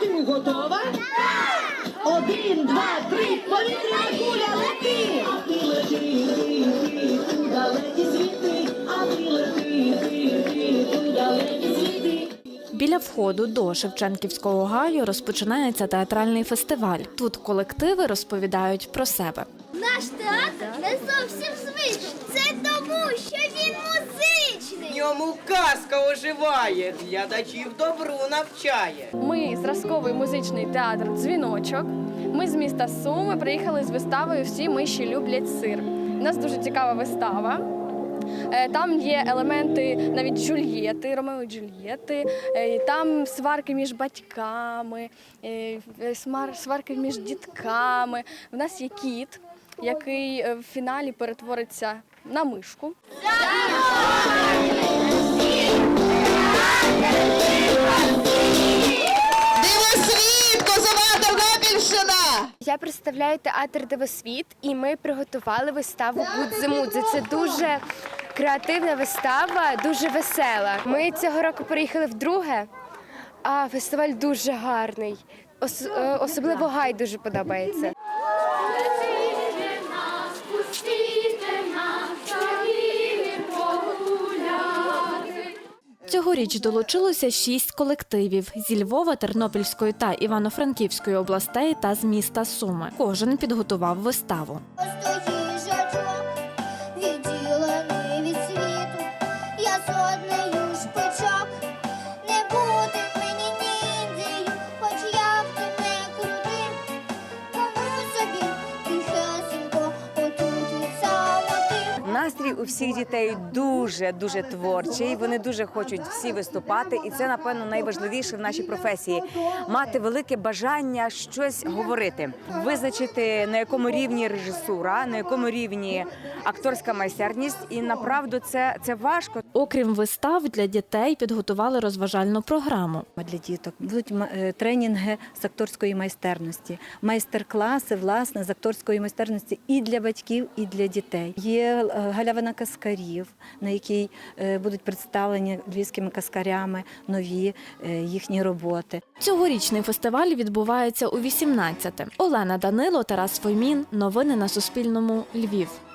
ти готова? Один, два, три, повітряна куля, лети! А ти лети, ти, ти, далекі світи, а ти лети, ти, ти, світи. Біля входу до Шевченківського гаю розпочинається театральний фестиваль. Тут колективи розповідають про себе. Наш театр не зовсім звичний. Це тому, що він музичний. Казка оживає, глядачів добру навчає. Ми зразковий музичний театр Дзвіночок. Ми з міста Суми приїхали з виставою Всі миші люблять сир. У нас дуже цікава вистава. Е, Там є елементи навіть Джульєти, Ромео і Джульєти. Е, Там сварки між батьками, е, смар- сварки між дітками. У нас є кіт, який в фіналі перетвориться на мишку. Я представляю театр Дивосвіт, і ми приготували виставу Гудзе-Мудзе. Це дуже креативна вистава, дуже весела. Ми цього року приїхали вдруге, а фестиваль дуже гарний. Ос- е, особливо гай дуже подобається. Цьогоріч долучилося шість колективів зі Львова, Тернопільської та Івано-Франківської областей та з міста Суми. Кожен підготував виставу. Настрій у всіх дітей дуже дуже творчий. Вони дуже хочуть всі виступати, і це напевно найважливіше в нашій професії мати велике бажання щось говорити, визначити на якому рівні режисура, на якому рівні акторська майстерність. І направду це, це важко. Окрім вистав, для дітей підготували розважальну програму. для діток. Будуть е, тренінги з акторської майстерності, майстер-класи власне з акторської майстерності і для батьків, і для дітей. Є е, галявина каскарів, на якій е, будуть представлені львівськими каскарями нові е, їхні роботи. Цьогорічний фестиваль відбувається у 18-те. Олена Данило, Тарас Фомін. Новини на Суспільному. Львів.